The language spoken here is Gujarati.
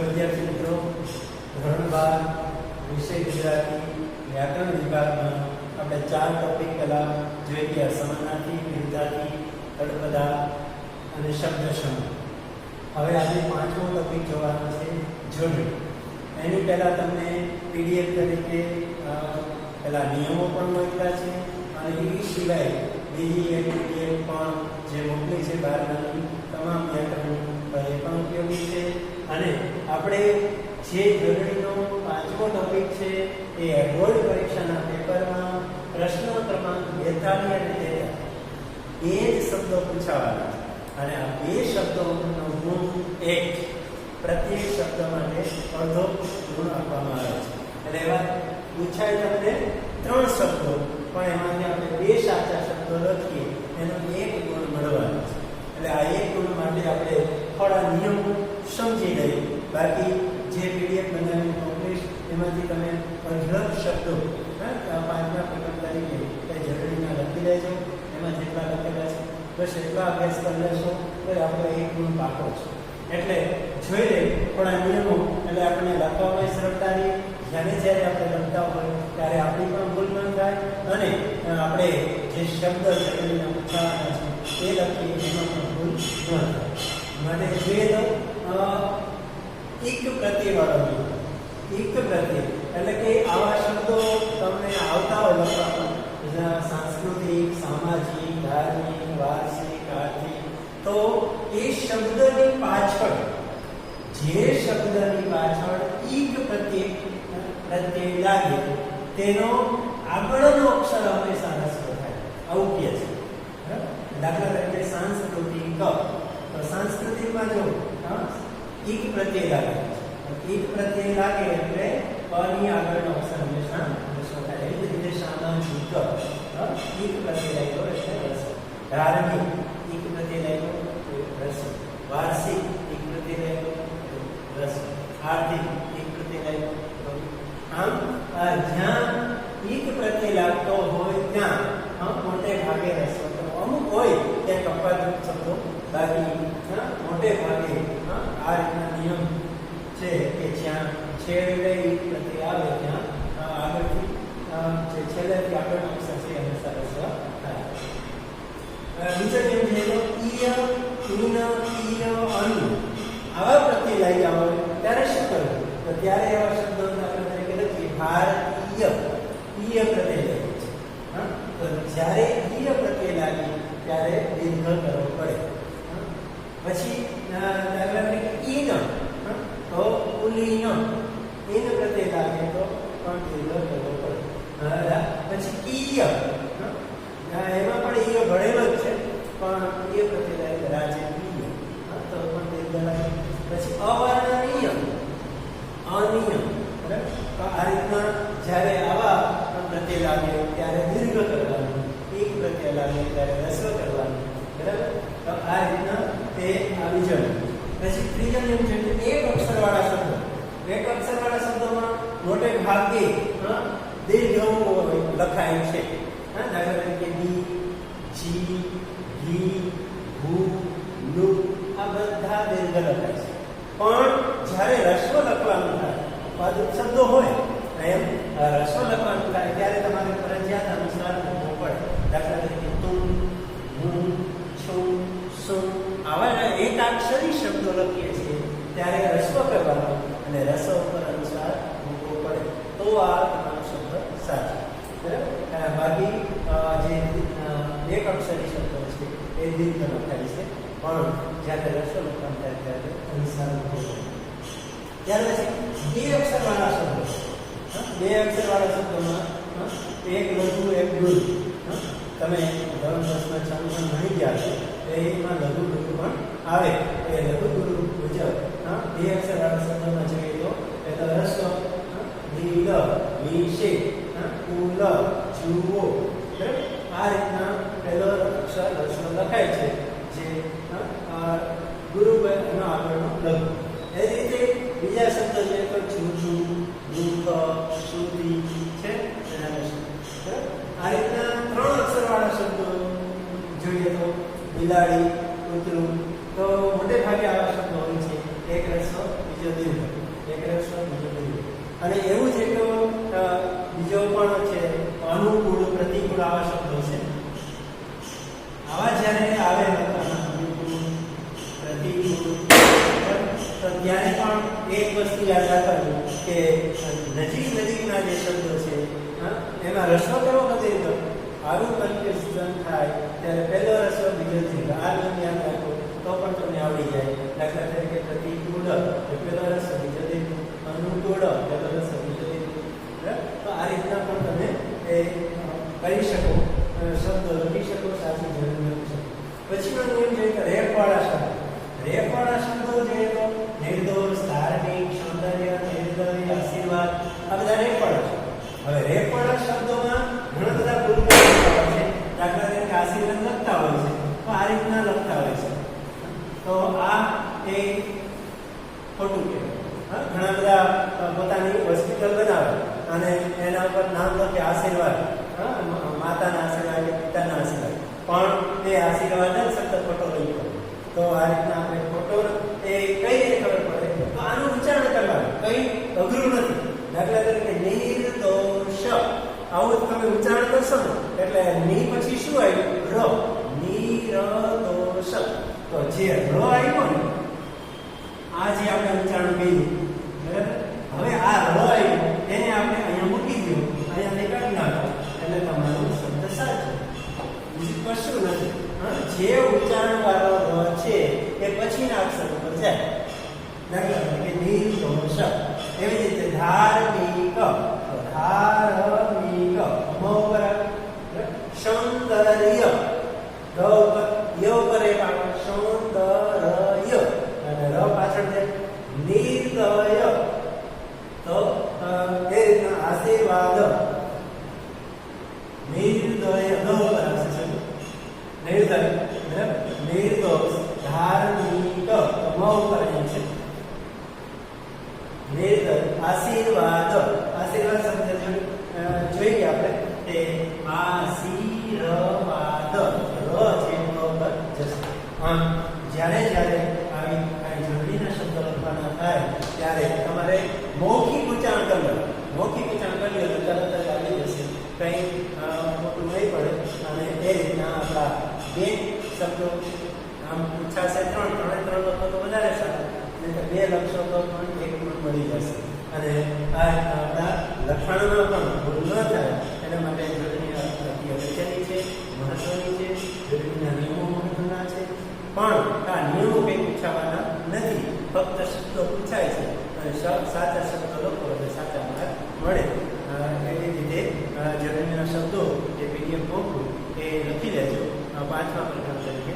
વિદ્યાર્થી મિત્રો ધોરણ બાર વિષય ગુજરાતી વ્યાકરણ વિભાગમાં આપણે ચાર ટોપિક પહેલા જોઈ ગયા સમાનાર્થી વિરુદ્ધાર્થી તળપદા અને શબ્દ સમૂહ હવે આજે પાંચમો ટોપિક જોવાનો છે જોડણી એની પહેલા તમને પીડીએફ તરીકે અ, પહેલા નિયમો પણ મળ્યા છે અને એ સિવાય બીજી એક પીડીએફ પણ જે મોકલી છે બહારની તમામ વ્યાકરણ પર એ પણ ઉપયોગી છે. અને આપણે જે જોડણીનો પાંચમો ટોપિક છે એ બોર્ડ પરીક્ષાના પેપરમાં પ્રશ્ન ક્રમાંક બેતાલીસ અને તેતાલીસ એ જ શબ્દો પૂછાવાના છે. અને આ બે શબ્દોનો ગુણ એક પ્રત્યેક શબ્દ માટે અડધો ગુણ આપવામાં આવે છે. એટલે એવા પૂછાય તમને ત્રણ શબ્દો. પણ એમાંથી આપણે બે સાચા શબ્દો લખીએ. એનો એક ગુણ મળવાનો છે એટલે આ એક ગુણ માટે આપણે થોડા નિયમો સમજી લઈએ બાકી જે પીડીએફ બનાવી મોકલીશ એમાંથી તમે અઢળક શબ્દો હા, પાંચમા પ્રકટ તરીકે એ જરૂરીના લખી લેજો એમાં જેટલા લખેલા છે બસ એટલા અભ્યાસ કરી લેશો તો આપણો એક ગુણ પાકો છે. એટલે જોઈ લે પણ આ નિયમો એટલે આપણે લખવામાં સરળતા રહે જ્યારે જ્યારે આપણે લખતા હોય ત્યારે આપણી પણ ભૂલ ન થાય અને આપણે જે શબ્દ જરૂરીના પૂછાવાના છે એ લખીએ એમાં પણ ભૂલ ન થાય. માટે જોઈએ તો એક પ્રત્યેવાળો નિયમ એક પ્રત્યે. એટલે કે આવા શબ્દો તમને આવતા હોય લખવા સાંસ્કૃતિક, સામાજિક, ધાર્મિક વાર્ષિક આર્થિક. તો એ શબ્દની પાછળ, જે શબ્દની પાછળ એક પ્રત્યે પ્રત્યે લાગે, તેનો આગળનો અક્ષર હંમેશા રસ્તો થાય. આવું કહે છે? દાખલા તરીકે સાંસ્કૃતિક તો સાંસ્કૃતિકમાં જો હા, ઈક પ્રત્યે લાગે ઈક પ્રત્યે લાગે એટલે પની આગળનો અક્ષર હંમેશા રસ્તો થાય એવી જ રીતે સામાજિક હા, ઈક પ્રત્યે લાગ્યો એટલે રસ્તો ધાર્મિક ઈક પ્રત્યે લાગ્યો રસ્તો વાર્ષિક ઈક પ્રત્યે લાગ્યો રસ્તો આર્થિક ઈક પ્રત્યે લાગ્યો આમ આ જ્યાં ઈક પ્રત્યે લાગતો હોય ત્યાં આમ મોટે ભાગે રસ્તો તો અમુક હોય ત્યાં કપાત શબ્દો બાકી હા, મોટે ભાગે હા, આ રીતના નિયમ છે કે જ્યાં છેડે પ્રત્યે આવે ત્યાં આગળથી જે છેલ્લેથી આગળનો અક્ષર છે એ હંમેશા રસ્વ થાય બીજો નિયમ છે તો ઈય, ઈન, ઈય, અનુ આવા પ્રત્યે લઈ હોય, ત્યારે શું કરવું તો ત્યારે એવા શબ્દો આપણે તરીકે લખીએ, ભારતીય ઈય પ્રત્યે છે હા? તો જ્યારે ઈય પ્રત્યે લાગે, ત્યારે દીર્ઘ કરવો પડે? પછી દાખલા તરીકે ઈન? તો ઉલીન ઈન પ્રત્યે લાગે તો પણ દીર્ઘ કરવો પડે. પછી કીય? હા, એમાં પણ ઈયો ભણેલો જ છે પણ એ પ્રત્યે લાગે રાજકીય હા, તો પણ દીર્ઘ લાગે પછી અવર્ણનીય અનિયમ બરાબર? આ રીતના જ્યારે આવા પ્રત્યે લાગે ત્યારે દીર્ઘ કરવાનું એક પ્રત્યે લાગે ત્યારે રસ્વ કરવાનું બરાબર? તો આ રીતના તે આવી જાય પછી ત્રીજો નિયમ છે કે એક અક્ષરવાળા શબ્દો એક અક્ષરવાળા શબ્દોમાં મોટે ભાગે હા, દીર્ઘ લખાય છે. હા દાખલા તરીકે ડી જી ઘી ભૂ લુ આ બધા દીર્ઘ લખાય છે. પણ જ્યારે રસ્વ લખવાનું થાય પદ શબ્દો હોય એમ રસ્વ ત્યારે રસ્વ કરવાનો અને રસ્વ ઉપર અનુસાર મૂકવો પડે તો આ તમારો શબ્દ સાચો બરાબર અ, બાકી અ, જે અ, એક અક્ષરી શબ્દો છે એ દીર્ઘ લખાય છે પણ જ્યારે રસ્વ લખવાનું થાય ત્યારે અનુસાર મૂકવો પડે ત્યાર પછી બે અક્ષરવાળા શબ્દો હા, બે અક્ષરવાળા શબ્દોમાં હા, એક લઘુ એક ગુરુ હા, તમે ધોરણ દસમાં ચાલુ ભણી ગયા છો તો એમાં લઘુ ગુરુ પણ આવે એ લઘુ ગુરુ મુજબ હા, બે અક્ષરવાળા શબ્દમાં જોઈએ તો પહેલો રસ્વ લીલ લીશે હા, કુલ જુઓ? આ રીતના પહેલો અક્ષર રસ્વ લખાય છે જે ગુરુ એનો આગળનો લઘુ એ રીતે બીજા શબ્દ છે તો જૂઠું દુઃખ સુધી છે? આ રીતના ત્રણ અક્ષરવાળા શબ્દો જોઈએ તો બિલાડી કૂતરું તો મોટે ભાગે આવા શબ્દો એક રસ્તો, બીજો દીર્ઘ એક રસ્તો, બીજો દીર્ઘ અને એવું છે કે બીજો પણ છે, અનુકૂળ, પ્રતિકૂળ આવા શબ્દો છે. આવા જ્યારે આવે પ્રતિકૂળ તો ત્યારે પણ એક વસ્તુ યાદ રાખવાનું કે નજીક નજીકના જે શબ્દો છે એમાં રસ્વ કેવો નથી રીતે આવું કન્ફ્યુઝન થાય, ત્યારે પહેલો રસ્વ બીજો છે આ યાદ રાખો, તો પણ તમને આવડી જાય. દાખલા તરીકે પ્રતિકૂળ તો પહેલો રસ્વ બીજો દીર્ઘ અનુકૂળ પહેલો રસ્વ બીજો દીર્ઘ બરાબર? તો આ રીતના પણ તમે કરી શકો અ, શબ્દો લખી શકો સાચી જરૂર લખી શકો પછીનો નિયમ છે કે રેપવાળા શબ્દ રેપવાળા શબ્દો છે તો નિર્દોષ ધાર્મિક સૌંદર્ય નિર્દય આશીર્વાદ આ બધા રેપવાળા છે હવે રેપવાળા શબ્દોમાં ઘણા બધા ભૂલો લખતા હોય છે દાખલા તરીકે આશીર્વાદ લખતા હોય છે તો આ રીતના લખતા હોય છે તો આ એ ખોટું કહેવાય ઘણા બધા પોતાની હોસ્પિટલ બનાવે અને એના ઉપર નામ લખે આશીર્વાદ. માતાના આશીર્વાદ કે પિતાના આશીર્વાદ. પણ તે આશીર્વાદ જ સતત ખોટો લખ્યો તો આ રીતના આપણે ખોટો એ કઈ રીતે ખબર પડે? તો આનું વિચારણ કરવાનું. કઈ અઘરું નથી. દાખલા તરીકે, નિર્દોષ. આવું તમે ઉચ્ચારણ કરશો ને, એટલે ની પછી શું આવ્યું? ર. નિર્દોષ. તો જે ર આવ્યો આ જે આપણે ઉચ્ચારણ કર્યું. બરાબર? હવે આ આવ્યું એને આપણે અહીંયા મૂકી દો. અહીંયા કાઢી નાખો. એટલે તમારો શબ્દ સાચો. બીજું કશું નથી. જે ઉચ્ચારણ વાળો ર છે, એ પછીના અક્ષર ઉપર જાય. દાખલા તરીકે નિર્દોષ. એવી રીતે ધાર્મિક ધાર્મિક અમોપર સૌંદર્ય. ગ ઉપર ય ઉપર એક આવે સૌંદર્ય અને ર પાછળ છે નિર્દય તો અ, એ રીતના આશીર્વાદ નિર્દય ગ ઉપર આવશે છે નિર્દય બરાબર નિર્દોષ ધાર્મિક અમ ઉપર અહીંયા છે નિર્દય આશીર્વાદ આશીર્વાદ શબ્દ જોઈ ગયા આપણે તે આશીર્વાદ ર છે તો જશે. આમ, જ્યારે જ્યારે આવી આ જોડણીના શબ્દ લખવાના થાય, ત્યારે તમારે મૌખિક ઉચ્ચારણ કરવું મૌખિક ઉચ્ચારણ કર્યું તો તરત જ આવી જશે કંઈ અ, ખોટું નહીં પડે અને એ રીતના આપણા બે શબ્દો આમ પૂછાશે ત્રણ ત્રણે ત્રણ લખો તો વધારે સારું નહીં તો બે લક્ષો તો પણ એક પણ મળી જશે. અને આ આપણા લખાણમાં પણ ભૂલ ન થાય, એના માટે જોડણી અગત્યની છે, મહત્વની છે જોડણીના નિયમો મહત્વના છે. પણ આ નિયમો કંઈ પૂછાવાના નથી. ફક્ત શબ્દો પૂછાય છે અને સાચા શબ્દો લખો એટલે સાચા માર્ક મળે. એવી રીતે જોડણીના શબ્દો જે પીડીએફ મોકલું, એ લખી લેજો. પાંચમા પ્રકાર તરીકે